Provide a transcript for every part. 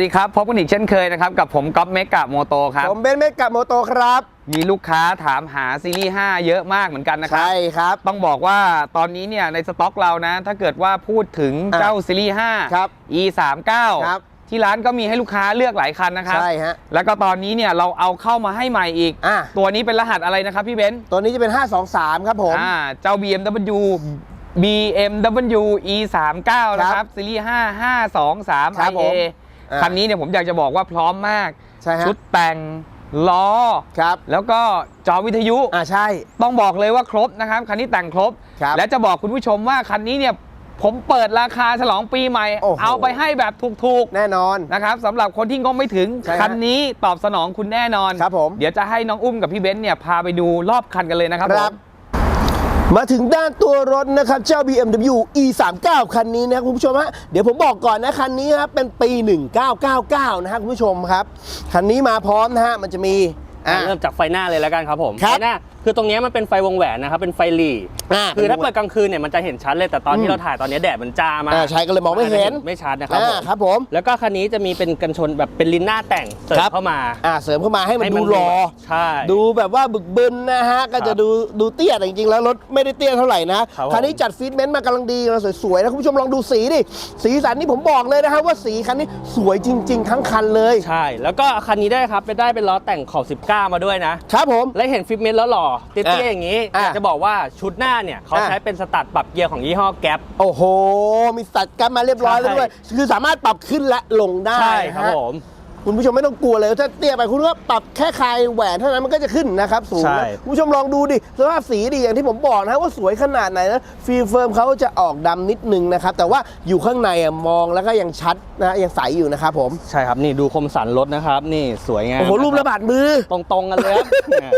วัสดีครับ พบกันอีกเช่นเคยนะครับ กับผมก๊อฟเมกะโมโตครับ ผมเบนเมกกับโมโตครับ มีลูกค้าถามหาซีรีส์ 5 เยอะมากเหมือนกันนะครับ ใช่ครับ ต้องบอกว่าตอนนี้เนี่ยในสต็อกเรานะ ถ้าเกิดว่าพูดถึงอะเจ้าซีรีส์ครับ5 e 3 9ครับที่ร้านก็มีให้ลูกค้าเลือกหลายคันนะครับ ใช่ฮะ แล้วก็ตอนนี้เนี่ยเราเอาเข้ามาให้ใหม่อีกอะตัวนี้เป็นรหัสอะไรนะครับพี่เบนซ์ตัวนี้จะเป็น 523 ครับผมอ่าเจ้า BMW BMW e 3 9 นะครับซีรีส์5 5 2 3ครับผม IA อ่า คันนี้เนี่ยผมอยากจะบอกว่าพร้อมมากใช่ฮะชุดแต่งล้อครับ แล้วก็จอวิทยุอ่าใช่ ต้องบอกเลยว่าครบนะครับคันนี้แต่งครบ ครับและจะบอกคุณผู้ชมว่าคันนี้เนี่ยผมเปิดราคาฉลองปีใหม่ โอ้โห เอาไปให้แบบถูกแน่นอนๆนะครับสำหรับคนที่งบไม่ถึง ใช่ฮะคันนี้ตอบสนองคุณแน่นอน ครับผมเดี๋ยวจะให้น้องอุ้มกับพี่เบนซ์เนี่ยพาไปดูรอบคันกันเลยนะครับครับ ผม มาถึงด้านตัวรถนะครับเจ้า BMW E39 คันนี้นะครับคุณผู้ชมฮะเดี๋ยวผมบอกก่อนนะคันนี้ครับเป็นปี 1999 นะฮะคุณผู้ชมครับ คันนี้มาพร้อมนะฮะมันจะมีอ่าเริ่มจากไฟหน้าเลยแล้วกันครับผม ครับ ไฟหน้า คือตรงเนี้ยมันเป็นไฟวงแหวนนะครับเป็นไฟหลีอ่าคือถ้าเปิดกลางคืนเนี่ยมันจะเห็นชัดเลยแต่ตอนอืที่มเราถ่ายตอนเนี้ยแดดมันจ้ามาอ่าใช่ก็เลยมองไม่เห็นไม่ชัดนะครับอ่าผมครับผมแล้วก็คันนี้จะมีเป็นกันชนแบบเป็นลิ้นหน้าแต่งเสริมครับเข้ามาอ่าเสริมเข้ามาให้มันให้ดูหล่อใช่ดูแบบว่าบึกบึนนะฮะก็ครัจะบดูดูเตี้ยแต่จริงๆแล้วรถไม่ได้เตี้ยเท่าไหร่นะครับผมคันนี้จัดฟีดเมนต์มากำลังดีมาสวยๆนะคุณผู้ชมลองดูสีดิสีสันนี่ผมบอกเลยนะครับว่าสีคันนี้สวยจริง ๆ ทั้งคันเลยใช่ แล้วก็คันนี้ได้ครับไปได้เป็นล้อแต่งขอบ19 มาด้วยนะครับผมและเห็นฟิตเมนต์แล้วหล่อเตี้ยๆอย่างนี้อะ อยากจะบอกว่าชุดหน้าเนี่ยเขาอะใช้เป็นสตัดปรับเกียร์ของยี่ห้อแก๊ป โอ้โห มีสัตว์กันมาเรียบร้อยแล้วด้วย คือสามารถปรับขึ้นและลงได้ใช่ครับฮะผม คุณผู้ชมไม่ต้องกลัวเลยถ้าเตี้ยไปคุณก็ปรับแค่คลายแหวนเท่านั้นมันก็จะขึ้นนะครับสูงใช่ นะคุณผู้ชมลองดูดิสภาพสีดิอย่างที่ผมบอกนะว่าสวยขนาดไหนนะฟิล์มเฟิร์มเขาจะออกดำนิดนึงนะครับ แต่ว่าอยู่ข้างในอะมองแล้วก็ยังชัดนะยังใสอยู่นะครับผมใช่ครับนี่ดูคมสันรถนะครับ นี่สวยงามโอ้โหรูประบาดมือ ตรงๆกันเลยครับเนี่ย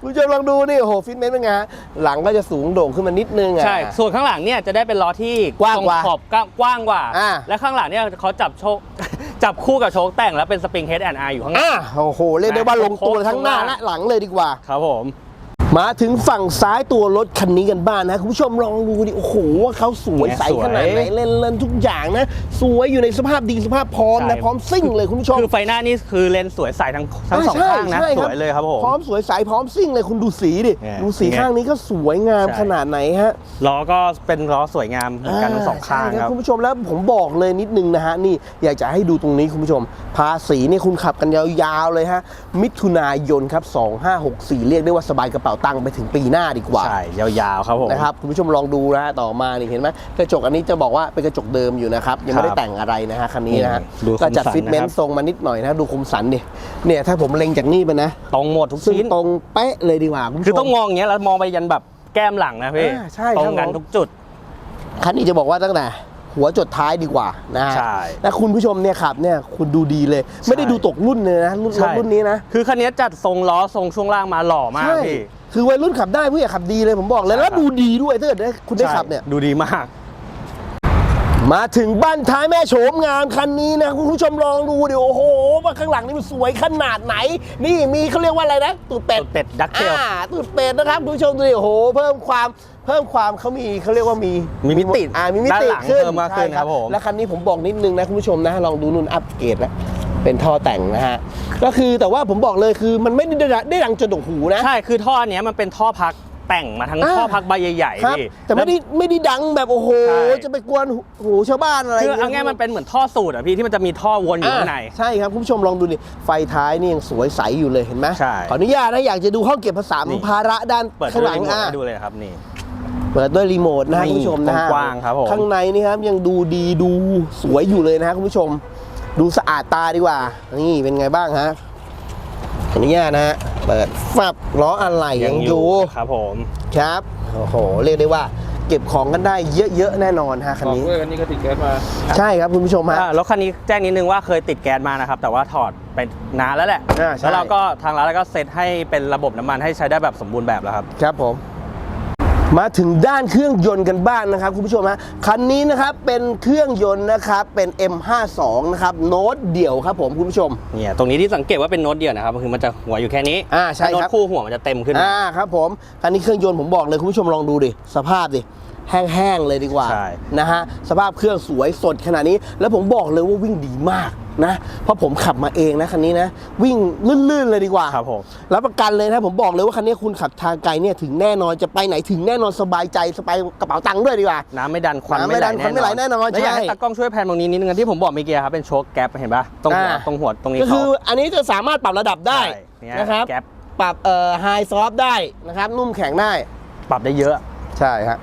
คุณผู้ชมลองดูนี่โอ้โหฟิตเมนต์เป็นไงฮะหลังก็จะสูงโด่งขึ้นมานิดนึงอะ ใช่ ส่วนข้างหลังเนี่ยจะได้เป็นล้อที่กว้างกว่าตรขอบกว้างกว่า อ่า และข้างหลังเนี่ยเขาจับโชคจับคู่กับโชคแต่งแล้วเป็นสปริงเฮดแอนด์อาร์อยู่ข้างหลังอะโอ้โหเรียกได้ว่าลงตัวครบทั้งหน้าครบและหลังเลยดีกว่า ครับผม มาถึงฝั่งซ้ายตัวรถคันนี้กันบ้างนะคุณผู้ชมลองดูดิโอ้โหว่าเขาสวยใสขนาดไหนเล่นเล่นทุกอย่างนะ สวยอยู่ในสภาพดีสภาพพร้อมนะพร้อมซิ่งเลยคุณผู้ชมคือไฟหน้านี่คือเลนส์สวยใสทั้งทั้งสองใช่ข้างนะใช่สวยเลยครับผมพร้อมสวยใสพร้อมซิ่งเลยคุณดูสีดิเนี่ยดูสีเป็นไงข้างนี้ก็สวยงามใช่ขนาดไหนฮะล้อก็เป็นล้อสวยงามเหมือนกันทั้งสองข้างใช่ครับคุณผู้ชมแล้วผมบอกเลยนิดนึงนะฮะนี่อยากจะให้ดูตรงนี้คุณผู้ชม ภาษีนี่คุณขับกันยาวๆเลยฮะมิถุนายนครับ2564 เรียกได้ว่าสบายกระเป๋าตังค์ไปถึงปีหน้าดีกว่า ใช่ ยาวๆ ครับผมนะครับคุณผู้ชมลองดูนะฮะต่อมานี่เห็นไหมกระจกอันนี้จะบอกว่าเป็นกระจกเดิมอยู่นะครับ ยังไม่ได้ครับแต่งอะไรนะฮะคันนี้นะฮะนี่ดูก็จัดคมสันฟิตเมนนะครับ ต์ทรงมานิดหน่อยนะ ดูคมสันดิเนี่ยถ้าผมเล็งจากนี่ไปนะตรงหมดทุกซึ่งชิ้น ตรงเป๊ะเลยดีกว่าคุณผู้ชม คือต้องมองอย่างเงี้ยแล้วมองไปยันแบบแก้มหลังนะพี่อ่าใช่ตรงกันครับผม ทุกจุด คันนี้จะบอกว่าตั้งแต่หัวจดท้ายดีกว่านะฮะใช่และคุณผู้ชมเนี่ยขับเนี่ยคุณดูดีเลย ไม่ได้ดูตกรุ่นเลยนะรุ่นรถรุ่นนี้นะ คือคันนี้จัดทรงล้อทรงช่วงล่างมาหล่อมากใช่ พี่ คือวัยรุ่นขับได้ผู้ใหญ่ขับดีเลยผมบอกเลยใช่แล้วครับดูดีด้วยถ้าเกิดได้คุณได้ขับเนี่ยใช่ดูดีมาก มาถึงบ้านท้ายแม่โฉมงามคันนี้นะคุณผู้ชมลองดูดิโอ้โหว่าข้างหลังนี่มันสวยขนาดไหน นี่มีเขาเรียกว่าอะไรนะตูดเป็ดตูดเป็ด ducktail อ่าตูดเป็ดนะครับคุณผู้ชมดูดิโอ้โหเพิ่มความเพิ่มความเขามีเขาเรียกว่ามีมีมิติอ่ามีมิด้านติหลังขึ้นเพิ่มมากขึ้นใช่ครับผม และคันนี้ผมบอกนิดนึงนะคุณผู้ชมนะลองดูนุ่นอัปเกรดแล้ว เป็นท่อแต่งนะฮะ ก็คือแต่ว่าผมบอกเลยคือมันไม่ได้ได้ดังจนดกหูนะ ใช่คือท่อเนี้ยมันเป็นท่อพักแต่งมาทั้งอ่า ท่อพักใบใหญ่ครับ ๆพี่แต่ไม่ได้ไม่ได้ดังแบบโอ้โหใช่จะไปกวนหูชาวบ้านอะไรคือเอาง่ายมันเป็นเหมือนท่อสูตรอะพี่ที่มันจะมีท่อวนอยู่ข้างในอ่าใช่ครับคุณผู้ชมลองดูดิไฟท้ายนี่ยังสวยใสอยู่เลยเห็นไหมใช่ขออนุญาตนะอยากจะดูห้องเก็บภาษานี่ ภาระด้านเปิดข้างหลังดูรีโมทอะ ให้ดูเลยครับนี่ เปิดด้วยรีโมทนะฮะนี่คุณผู้ชมนะฮะกว้างๆครับผม ข้างในนี่ครับยังดูดีดูสวยอยู่เลยนะฮะคุณผู้ชม ดูสะอาดตาดีกว่า นี่เป็นไงบ้างฮะขออนุญาตนะฮะเปิดฟับล้ออะไรยังอยู่ครับผมครับโอ้โหเรียกได้ว่าเก็บของกันได้เยอะๆแน่นอนฮะคันบอกนี้ด้วยคันนี้ก็ติดแก๊สมา ใช่ครับคุณผู้ชมฮะอ่ารถคันนี้แจ้งนิดนึงว่าเคยติดแก๊สมานะครับ แต่ว่าถอดไปนานแล้วแหละอ่าใช่แล้วเราก็ทางร้านก็เซตให้เป็นระบบน้ำมันให้ใช้ได้แบบสมบูรณ์แบบแล้วครับ ครับผม มาถึงด้านเครื่องยนต์กันบ้างนะครับคุณผู้ชมฮะคันนี้นะครับเป็นเครื่องยนต์นะครับเป็น M52 นะครับโน้ตเดี่ยวครับผมคุณผู้ชมเนี่ยตรงนี้ที่สังเกตว่าเป็นโน้ตเดียวนะครับคือมันจะหัวอยู่แค่นี้อ่าใช่ถ้าโน้ตครับคู่หัวมันจะเต็มขึ้นอ่าครับผมคันนี้เครื่องยนต์ผมบอกเลยคุณผู้ชมลองดูดิสภาพดิแห้งๆเลยดีกว่าใช่นะฮะสภาพเครื่องสวยสดขนาดนี้ แล้วผมบอกเลยว่าวิ่งดีมาก นะ เพราะผมขับมาเองนะคันนี้นะ วิ่งลื่นๆเลยดีกว่าครับผมรับประกันเลยนะผมบอกเลยว่าคันนี้คุณขับทางไกลเนี่ยถึงแน่นอนจะไปไหนถึงแน่นอนสบายใจสบายกระเป๋าตังค์ด้วยดีกว่า น้ำไม่ดันควันน้ำไม่ดันควันไม่ไหลแน่นอนแล้วอยากให้ใช่ตากล้องช่วยแพนตรงนี้นิดนึงที่ผมบอกเมื่อกี้ครับเป็นโชคแก๊ปเห็นปะตรงหัวอ่าตรงหัวตรงนี้ก็เขาคือ อันนี้จะสามารถปรับระดับได้ใช่เนี่ยนะครับแก๊ปปรับเอ่อไฮซอฟได้นะครับนุ่มแข็งได้ ปรับได้เยอะใช่ครับ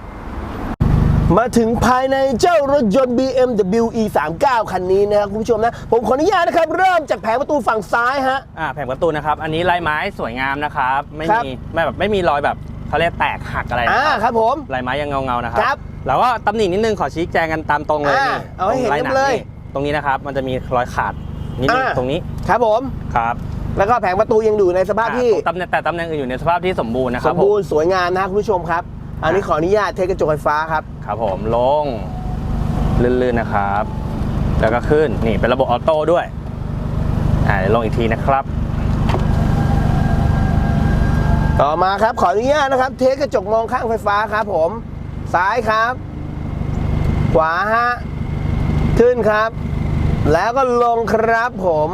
มาถึงภายในเจ้ารถยนต์ BMW E39 คันนี้นะครับคุณผู้ชมนะ ผมขออนุญาตนะครับ เริ่มจากแผงประตูฝั่งซ้ายฮะ อ่าแผงประตูนะครับ อันนี้ลายไม้สวยงามนะครับ ไม่ครับ มีไม่แบบไม่มีรอยแบบเขาเรียกแตกหักอะไรนะอ่าครับครับผม ลายไม้ยังเงาเงาๆนะครัครับแล้วก็ตำหนินิดนึงขอชี้แจงกันตามตรงเลยอ่านี่เอาให้เห็นตรงกันเลยตรงนี้นะครับ มันจะมีรอยขาดนิดนึงอ่า ตรงนี้ครับผม ครับแล้วก็แผงประตูยังอยู่ในสภาพที่อ่าตรงตำแหน่งแต่ตำแหน่งอื่นอยู่ในสภาพที่สมบูรณ์นะคสรับมผมบูรณ์สวยงามนะครับคุณผู้ชมครับ อันนี้ขออนุญาตเทกระจกไฟฟ้าครับ ครับผมลง ลื่นๆนะครับ แล้วก็ขึ้นนี่เป็นระบบออโต้ด้วยอ่าเดี๋ยวลงอีกทีนะครับ ต่อมาครับขออนุญาตนะครับ เทกระจกมองข้างไฟฟ้าครับผมซ้ายครับ ขวาฮะขึ้นครับ แล้วก็ลงครับผม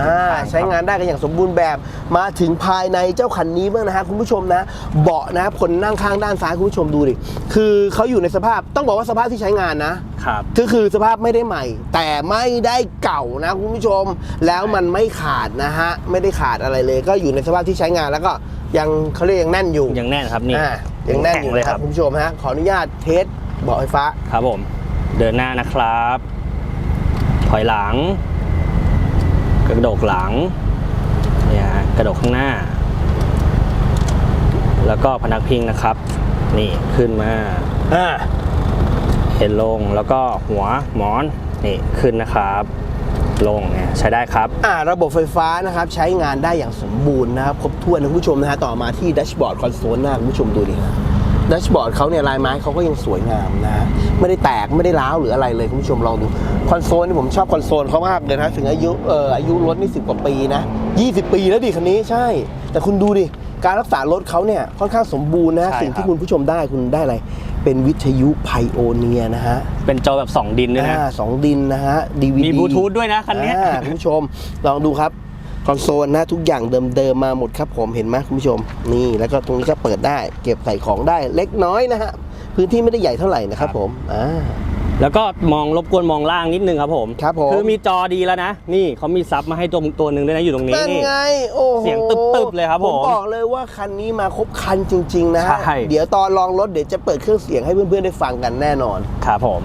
อ่าใช้งานได้กันอย่างสมบูรณ์แบบ มาถึงภายในเจ้าคันนี้บ้างนะฮะคุณผู้ชมนะ เบาะนะคนนั่งข้างด้านซ้ายคุณผู้ชมดูดิ คือเขาอยู่ในสภาพต้องบอกว่าสภาพที่ใช้งานนะครับก็คือสภาพไม่ได้ใหม่ แต่ไม่ได้เก่านะคุณผู้ชม แล้วมันไม่ขาดนะฮะ ไม่ได้ขาดอะไรเลย ก็อยู่ในสภาพที่ใช้งานแล้วก็ยังเขาเรียกยังแน่นอยู่ยังแน่นครับนี่อ่ายังแน่นอยู่ข็เลยนะคครัรับบคุณผู้ชมฮะขออนุญาตเทสเบาะไฟฟ้าครับผม เดินหน้านะครับ ถอยหลัง กระดกหลังเนี่ยฮะกระดกข้างหน้า แล้วก็พนักพิงนะครับ นี่ขึ้นมาอ่าเห็นลงแล้วก็หัวหมอนนี่ขึ้นนะครับลงเนี่ยใช้ได้ครับอ่าระบบไฟฟ้านะครับใช้งานได้อย่างสมบูรณ์นะครับครบถ้วนนะคุณผู้ชมนะฮะต่อมาที่ดัชบอร์ดคอนโซลหน้าคุณผู้ชมดูดินะดัชบอร์ดเขาเนี่ยลายไม้เขาก็ยังสวยงามนะฮะไม่ได้แตกไม่ได้ร้าวหรืออะไรเลยคุณผู้ชมลองดู คอนโซลนี่ผมชอบคอนโซลเขามากเลยนะถึงอายุเอ่ออายุรถนี่สิบกว่าปีนะ20 ปีแล้วดิคันนี้ใช่ แต่คุณดูดิ การรักษารถเขาเนี่ยค่อนข้างสมบูรณ์นะฮะใช่สิ่งที่ครับ คุณผู้ชมได้คุณได้อะไร เป็นวิทยุไพโอเนียนะฮะเป็นจอแบบ 2 ดินด้วยนะ อ่าสองดินนะฮะ DVD มีบลูทูธด้วยนะคันเนี้ยอ่าคุณผู้ชมลองดูครับ คอนโซลนะทุกอย่างเดิมๆมาหมดครับผมเห็นไหมคุณผู้ชม นี่แล้วก็ตรงนี้ก็เปิดได้ เก็บใส่ของได้เล็กน้อยนะฮะพื้นที่ไม่ได้ใหญ่เท่าไหร่นะครับผมอ่าแล้วก็มองรบกวนมองล่างนิดนึงครับผมครับผมคือมีจอดีแล้วนะ นี่เขามีซับมาให้ตัวตัวหนึ่งด้วยนะอยู่ตรงนี้นั่นนี่ไงโอ้โหเสียงตึบๆเลยครับผมบอกเลยว่าคันนี้มาครบคันจริง ๆ นะฮะใช่เดี๋ยวตอนลองรถเดี๋ยวจะเปิดเครื่องเสียงให้เพื่อนๆได้ฟังกันแน่นอนครับผม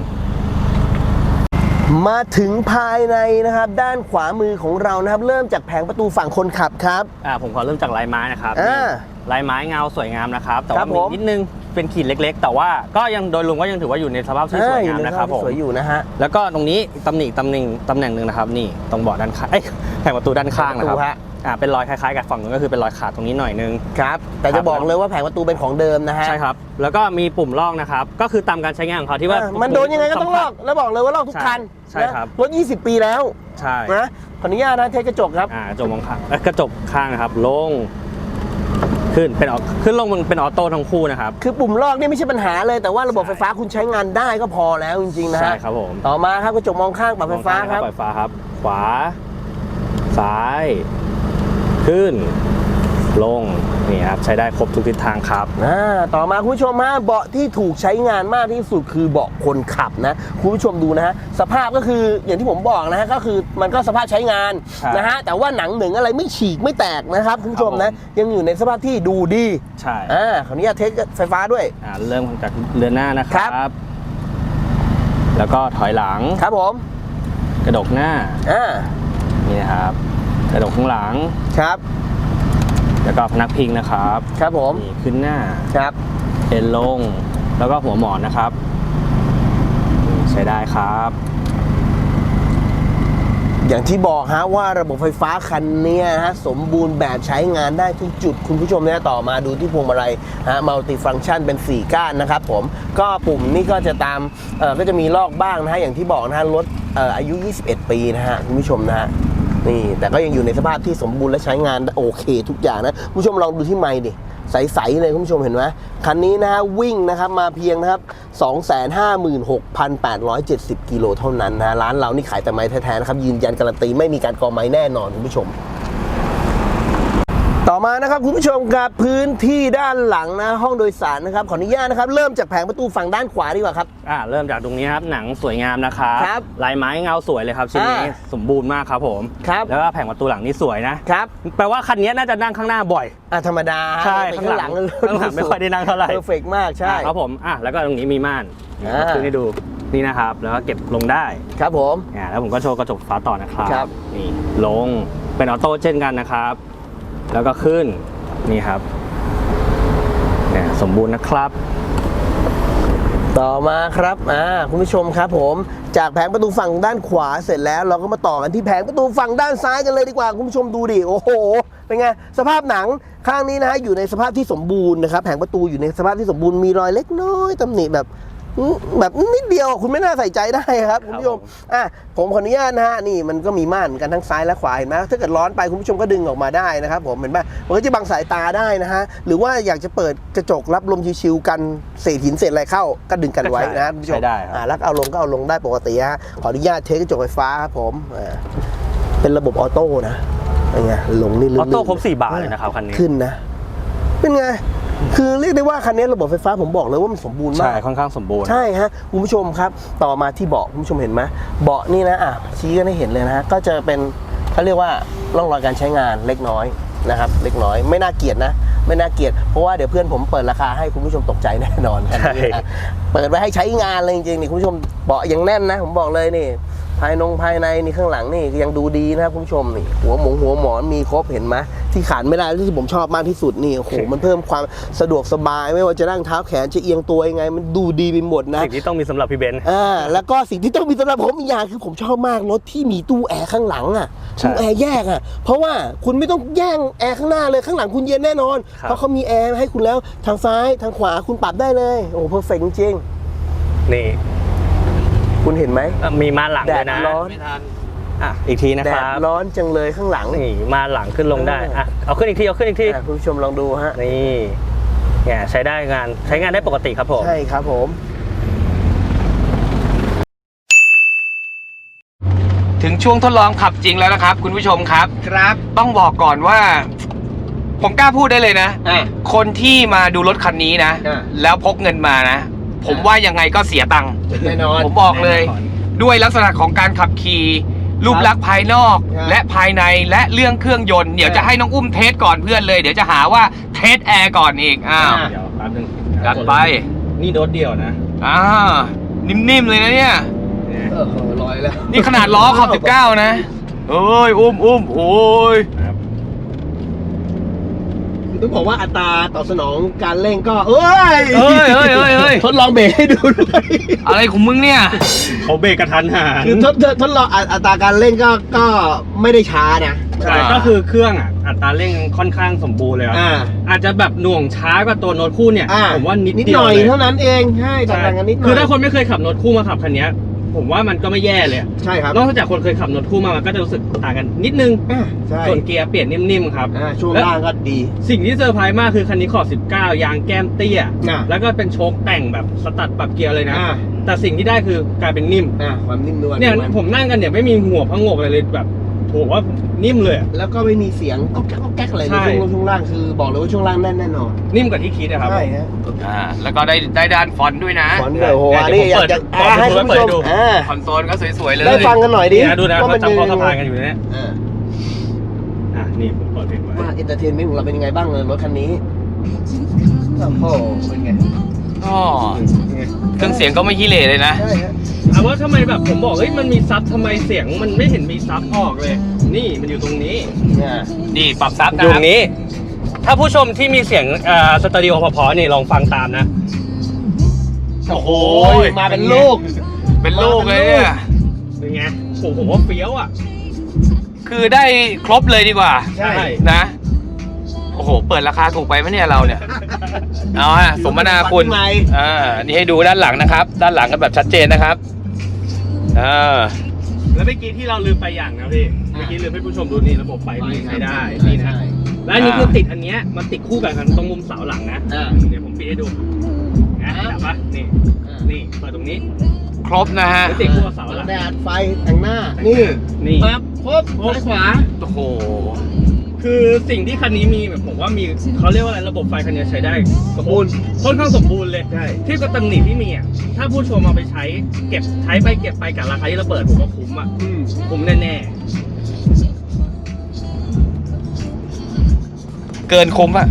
มาถึงภายในนะครับ ด้านขวามือของเรานะครับ เริ่มจากแผงประตูฝั่งคนขับครับ อ่าผมขอเริ่มจากลายไม้นะครับอ่านี่ลายไม้เงาสวยงามนะครับ แต่ครัว่าบมีผมนิดนึงเป็นขีดเล็ก ๆ แต่ว่าก็ยังโดยรวมก็ยังถือว่าอยู่ในสภาพที่สวยงามนะครับผมสวยอยู่นะฮะแล้วก็ตรงนี้ตำหนิตำแหน่งตำแหน่งหนึ่งนะครับ นี่ตรงเบาะด้านข้างเอ้ยแผงประตูด้านข้างนะครับแผงประตูฮะ อ่าเป็นรอยคล้ายๆกับฝั่งนู้นก็คือเป็นรอยขาดตรงนี้หน่อยนึง ครับ แต่ครัจะบบอกเลยว่าแผงประตูเป็นของเดิมนะฮะใช่ครับ แล้วก็มีปุ่มลอกนะครับ ก็คือตามการใช้งานของเขาที่ว่าอะมันโดนยังไงก็ต้องลอก แล้วบอกเลยว่าลอกทุกคันใช่ครับนะรถ 20 ปีแล้ว ใช่นะขออนุญาตนะเทสกระจกครับ อ่ากระจกมองข้างเอ้ยกระจกข้างนะครับ ลง ขึ้น เป็นออขึ้นลงมันเป็นออโต้ทั้งคู่นะครับ คือปุ่มลอกนี่ไม่ใช่ปัญหาเลย แต่ว่าระบบไฟฟ้าคุณใช้งานได้ก็พอแล้วจริงๆนะใช่ฮะครับผม ต่อมาครับกระจกมองข้างปรับไฟฟ้าครับไฟฟ้าครับ ขวา ซ้าย ขึ้น ลงนี่ครับใช้ได้ครบทุกทิศทางครับ อ่าต่อมาคุณผู้ชมฮะเบาะที่ถูกใช้งานมากที่สุดคือเบาะคนขับนะคุณผู้ชมดูนะฮะสภาพก็คืออย่างที่ผมบอกนะฮะก็คือมันก็สภาพใช้งานใช่นะฮะแต่ว่าหนังหนึ่งอะไรไม่ฉีกไม่แตกนะครับคุณผู้ชมนะยังอยู่ในสภาพที่ดูดีใช่ อ่าขออนุญาตเทสไฟฟ้าด้วย อ่าเริ่มจากเรือนหน้านะคครัรับ บ แล้วก็ถอยหลังครับผมกระดกหน้าอ่านี่นะครับ กระดกข้างหลัง ครับ แล้วก็พนักพิงนะครับครับผมนี่ขึ้นหน้าครับเอ็นลง แล้วก็หัวหมอนนะครับนี่ใช้ได้ครับ อย่างที่บอกฮะว่าระบบไฟฟ้าคันเนี้ยฮะสมบูรณ์แบบใช้งานได้ทุกจุดคุณผู้ชมเนี่ยต่อมาดูที่พวงมาลัยฮะมัลติฟัง c t ชันเป็น 4 ก้านนะครับผมก็ปุ่มนี่ก็จะตามเอ่อก็จะมีลอกบ้างนะฮะอย่างที่บอกนะฮะรถเอ่ออายุ 21 ปีนะฮะคุณผู้ชมนะฮะ นี่แต่ก็ยังอยู่ในสภาพที่สมบูรณ์และใช้งานโอเค ทุกอย่างนะคุณผู้ชมลองดูที่ไม้ดิใสๆเลยคุณผู้ชมเห็นไหมคันนี้นะฮะวิ่งนะครับมาเพียงนะครับ 256,870 กิโลเท่านั้นนะร้านเรานี่ขายแต่ไม้แท้ๆนะครับยืนยันการันตีไม่มีการกอไม้แน่นอนคุณผู้ชม ต่อมานะครับคุณผู้ชมครับพื้นที่ด้านหลังนะห้องโดยสารนะครับขออนุญาตนะครับเริ่มจากแผงประตูฝั่งด้านขวาดีกว่าครับ อ่าเริ่มจากตรงนี้ครับหนังสวยงามนะครับครับลายไม้เงาสวยเลยครับชิ้นนี้อ่าสมบูรณ์มากครับผมครับ แล้วก็แผงประตูหลังนี่สวยนะครับแปลว่าคันนี้น่าจะนั่งข้างหน้าบ่อยอะธรรมดาใช่ข้างหลังข้างหลังไม่ค่อยได้นั่งเท่าไหร่เพอร์เฟกมากใช่ อ่าครับผมอะแล้วก็ตรงนี้มีม่านอ่า ขึ้นให้ดูนี่นะครับ แล้วก็เก็บลงได้ครับผม อ่าแล้วผมก็โชว์กระจกฟ้าต่อนะครับครับ นี่ลงเป็นออโต้เช่นกันนะครับ แล้วก็ขึ้นนี่ครับเนี่ยสมบูรณ์นะครับ ต่อมาครับอ่าคุณผู้ชมครับผม จากแผงประตูฝั่งด้านขวาเสร็จแล้ว เราก็มาต่อกันที่แผงประตูฝั่งด้านซ้ายกันเลยดีกว่าคุณผู้ชมดูดิโอ้โหเป็นไงสภาพหนังข้างนี้นะฮะอยู่ในสภาพที่สมบูรณ์นะครับแผงประตูอยู่ในสภาพที่สมบูรณ์มีรอยเล็กน้อยตำหนิแบบ แบบนิดเดียวคุณไม่น่าใส่ใจได้ครับคุณผู้ชมผมอะผมขออนุญาตนะฮะนี่มันก็มีม่านเหมือนกันทั้งซ้ายและขวาเห็นไหมถ้าเกิดร้อนไปคุณผู้ชมก็ดึงออกมาได้นะครับผมเห็นไหมมันก็จะบังสายตาได้นะฮะหรือว่าอยากจะเปิดกระจกรับลมชิวๆกันเศษหินเศษอะไรเข้าก็ดึงกันไว้นะฮะคุณผู้ชมใช้ได้ครับอ่าแล้วก็เอาลงก็เอาลงได้ปกติฮะขออนุญาตเทสกระจกไฟฟ้าครับผมอ่าเป็นระบบออโต้นะเป็นไงลงนี่อลื่อนโต้ครบ4บาทเลยนะครับคันนี้ขึ้นนะ เป็นไง คือเรียกได้ว่าคันนี้ระบบไฟฟ้าผมบอกเลยว่ามันสมบูรณ์มาใช่กค่อนข้างสมบูรณ์ ใช่ฮะคุณผู้ชมครับ ต่อมาที่เบาะคุณผู้ชมเห็นไหมเบาะนี่นะอะชี้กันให้เห็นเลยนะฮะก็จะเป็นเขาเรียกว่าร่องรอยการใช้งานเล็กน้อยนะครับ เล็กน้อยไม่น่าเกลียดนะ ไม่น่าเกลียดเพราะว่าเดี๋ยวเพื่อนผมเปิดราคาให้คุณผู้ชมตกใจแน่นอนคันนี้นะเปิดไว้ให้ใช้งานเลยจริงๆนี่คุณผู้ชมเบาะยังแน่นนะ ผมบอกเลยนี่ ภายนงภายในนี่ข้างหลังนี่ยังดูดีนะครับคุณผู้ชมนี่หัวหมงหัวหมอนมีครบเห็นไหมที่ขาดไม่ได้ที่ผมชอบมากที่สุดนี่โอ้โหมันเพิ่มความสะดวกสบาย ไม่ว่าจะนั่งเท้าแขนจะเอียงตัวยังไง มันดูดีไปหมดนะสิ่งที่ต้องมีสำหรับพี่เบนซ์อ่าแล้วก็สิ่งที่ต้องมีสำหรับผมอีกอย่างคือผมชอบมากรถที่มีตู้แอร์ข้างหลังอะใช่ตู้แอร์แยกอะเพราะว่าคุณไม่ต้องแย่งแอร์ข้างหน้าเลยข้างหลังคุณเย็นแน่นอนครับเพราะเขามีแอร์ให้คุณแล้วทางซ้ายทางขวาคุณปรับได้เลยโอ้เพอร์เฟกจริงนี่ๆ คุณเห็นไหม มีม่านหลังแดด้วดยนะร้อนอะอีกทีนะแดคดรับร้อนจังเลยข้างหลัง นี่ม่านหลังขึ้นลงได้เอออ่อะเอาขึ้นอีกทีเอาขึ้นอีกทีอะคุณผู้ชมลองดูฮะ นี่เนี่ยใช้ได้งานใช้งานได้ปกติครับผม ใช่ครับผม ถึงช่วงทดลองขับจริงแล้วนะครับ คุณผู้ชมครับ ครับ ต้องบอกก่อนว่า ผมกล้าพูดได้เลยนะอะคนที่มาดูรถคันนี้นะ อะแล้วพกเงินมานะ ผมอะว่ายังไงก็เสียตังค์แน่นอนผมบอกเลย ด้วยลักษณะของการขับขี่รูปลักษณ์ภายนอกครับและภายในและเรื่องเครื่องยนต์เดี๋ยวครับจะให้น้องอุ้มเทสก่อนเพื่อนเลย เดี๋ยวจะหาว่าเทสแอร์ก่อนอีกอ้าวอะเดี๋ยวแป๊บนึงจัดไป นี่โดดเดียวนะอ่านิ่มๆเลยนะเนี่ยเนี่ยเออลอยแล้วนี่ขนาดล้อขอบ19 นะเอ้ยอุ้มอุ้มโอ้ย ครับคือต้องบอกว่าอัตราตอบสนองการเร่งก็ เอ้ยเอ้ยเอ้ยเอ้ยเอ้ย ทดลองเบรกให้ดูด้วย อะไรของมึงเนี่ย เขาเบรกกระทันหันคือทดทดทดลองอัอัตราการเร่งก็ก็ไม่ได้ช้านะ ใช่ก็คือเครื่องอะอัตราเร่งค่อนข้างสมบูรณ์เลยครับอ่า อาจจะแบบหน่วงช้ากว่าตัวโน้ตคู่เนี่ย อ่า ผมว่านิดนิดเดีหยวน่อยเลยเท่านั้นเองใช่ต่างกันนิดหน่อย คือถ้าคนไม่เคยขับโน้ตคู่มาขับคันเนี้ย ผมว่ามันก็ไม่แย่เลยอะใช่ครับนอกจากคนเคยขับโน้ตคู่มามันก็จะรู้สึกต่างกันนิดนึง อ่าใช่ส่วนเกียร์เปลี่ยนนิ่มๆครับ อ่าช่วงล่างก็ดีสิ่งที่เซอร์ไพรส์มากคือคันนี้ขอบ19 ยางแก้มเตี้ย อะแล้วก็เป็นโชคแต่งแบบสตัดปรับเกียร์เลยนะ อ่าแต่สิ่งที่ได้คือกลายเป็นนิ่ม อ่าความนิ่มนวลเนี่ยของผมนั่งกันเนี่ยไม่มีหัวพังงกอะไรเลยแบบ โหว่านิ่มเลยอะ แล้วก็ไม่มีเสียงก๊อกแก๊กก๊อกแก๊กอะไรในใช่ช่วงลงช่วงล่างคือบอกเลยว่าช่วงล่างแน่นแน่นอนนิ่มกว่าที่คิดนะครับ ใช่ฮะอ่าแล้วก็ได้ได้ด้านฟอนต์ด้วยนะ ฟอนต์เลยโอ้โหอันนี้อยากจะเดี๋ยวผมเปิดอ่าให้คุณผู้ชมเปิดดูอ่าคอนโซลก็สวยๆเลย ได้ฟังกันหน่อยดินี่นะดูนะว่าเขามันจับคอยัสะงพานไงกันอยู่เนี่ยอ่าอะนี่ผมเปิดเพลงไว้ว่าเอนเตอร์เทนเมนต์ของเราเป็นยังไงบ้างเลยรถคันนี้โอ้โหเป็นไงอ๋อเครื่องเสียงก็ไม่ขี้เหร่เลยนะ ใช่ฮะ เอาว่าทำไมแบบผมบอกเฮ้ยมันมีซับทำไมเสียงมันไม่เห็นมีซับออกเลย นี่มันอยู่ตรงนี้เนี่ยนี่ปรับซับอนะยู่คตรับรงนี้ ถ้าผู้ชมที่มีเสียงเอ่อสตูดิโอพอๆนี่ลองฟังตามนะ โอ้โหมาเป็นลูก เป็นลูกเลยเนี่ยเป็นไงโอ้โหผมว่าเฟี้ยวอะ คือได้ครบเลยดีกว่า ใช่ นะ โอ้โห เปิดราคาถูกไปไหมเนี่ยเราเนี่ย เอาฮะสมนาคุณทำไมอ่า นี่ให้ดูด้านหลังนะครับ ด้านหลังกันแบบชัดเจนนะครับ อ่าแล้วเมื่อกี้ที่เราลืมไปอย่างนะพี่ เมื่อกี้ลืมให้ผู้ชมดูนี่ระบบไฟนี่ใช้ได้นี่นะ แล้วอันนี้คือติดอันเนี้ยมันติดคู่กับกันตรงมุมเสาหลังนะ อ่า เดี๋ยวผมปิดให้ดูนะจับปะนี่ นี่เปิดตรงนี้ครบนะฮะ แล้วติดคู่กับเสาหลังแดดไฟแต่งหน้า นี่นี่ปั๊บครบซ้ายขวา โอ้โห คือสิ่งที่คันนี้มีแบบผมว่ามีเขาเรียกว่าอะไรระบบไฟคันนี้ใช้ได้สมบูรณ์ค่อนข้างสมบูรณ์เลยใช่ เที่กับตำหนิที่มีอะถ้าผู้ชมเอาไปใช้เก็บใช้ไปเก็บไปกับราคาที่เราเปิดผมว่าคุ้มอะอืมคุ้มแน่เกินคุ้มอะ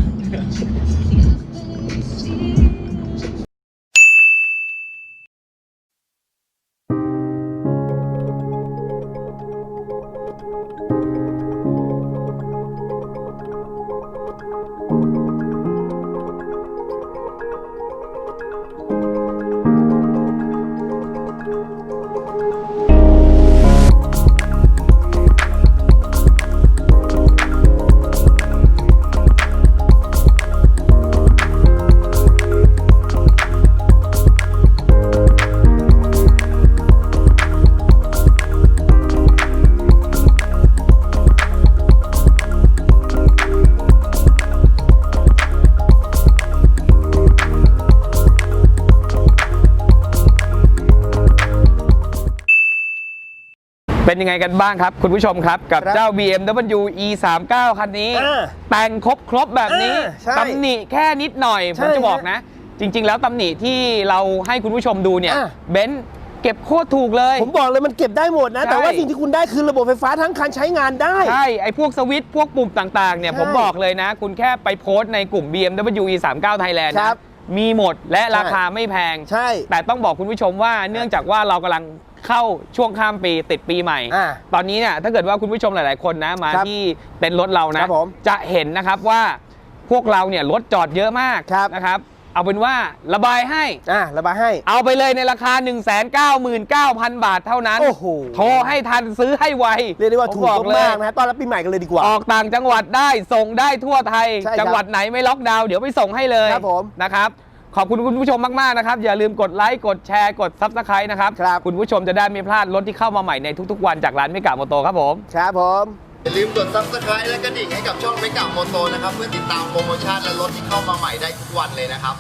เป็นยังไงกันบ้างครับ คุณผู้ชมครับ กับครับเจ้า BMW E 3 9 คันนี้อ่าแต่งครบครบแบบนี้อ่าใช่ตำหนิแค่นิดหน่อยใช่ผมจะบอกนะ จริง ๆ แล้วตำหนิที่เราให้คุณผู้ชมดูเนี่ยอ่าเบนซ์เก็บโคตรถูกเลย ผมบอกเลยมันเก็บได้หมดนะ ใช่ แต่ว่าสิ่งที่คุณได้คือระบบไฟฟ้าทั้งคันใช้งานได้ ใช่ ไอ้พวกสวิตช์พวกปุ่มต่างๆเนี่ยใช่ผมบอกเลยนะ คุณแค่ไปโพสต์ในกลุ่ม BMW E 3 9 Thailand ครันะบมีหมดและราคาไม่แพง ใช่ แต่ต้องบอกคุณผู้ชมว่าเนื่องจากว่าเรากำลัง เข้าช่วงข้ามปีติดปีใหม่ อ่าตอนนี้เนี่ยถ้าเกิดว่าคุณผู้ชมหลาย ๆ คนนะมาครับที่เต็นท์รถเรานะครับผมจะเห็นนะครับว่าพวกเราเนี่ยรถจอดเยอะมากครับ นะครับ เอาเป็นว่าระบายให้ อะระบายให้ เอาไปเลยในราคา 1 9 9 0 0 0 บาทเท่านั้น โอ้โห โทรให้ทันซื้อให้ไวเรียกได้ว่าผมถูกบอกเลยมากๆนะต้อนรับปีใหม่กันเลยดีกว่า ออกต่างจังหวัดได้ส่งได้ทั่วไทย ใช่ครับจังหวัดไหนไม่ล็อกดาวน์เดี๋ยวไปส่งให้เลยครับผม นะครับ ขอบคุณคุณผู้ชมมาก ๆ นะครับ อย่าลืมกดไลค์กดแชร์กดซับสไครต์นะครับครับ คุณผู้ชมจะได้ไม่พลาดรถที่เข้ามาใหม่ในทุก ๆ วันจากร้านเมกะโมโตครับผม ครับผม อย่าลืมกด subscribe และกระดิ่งให้กับช่องเมกะโมโตนะครับ เพื่อติดตามโปรโมชั่นและรถที่เข้ามาใหม่ได้ทุกวันเลยนะครับ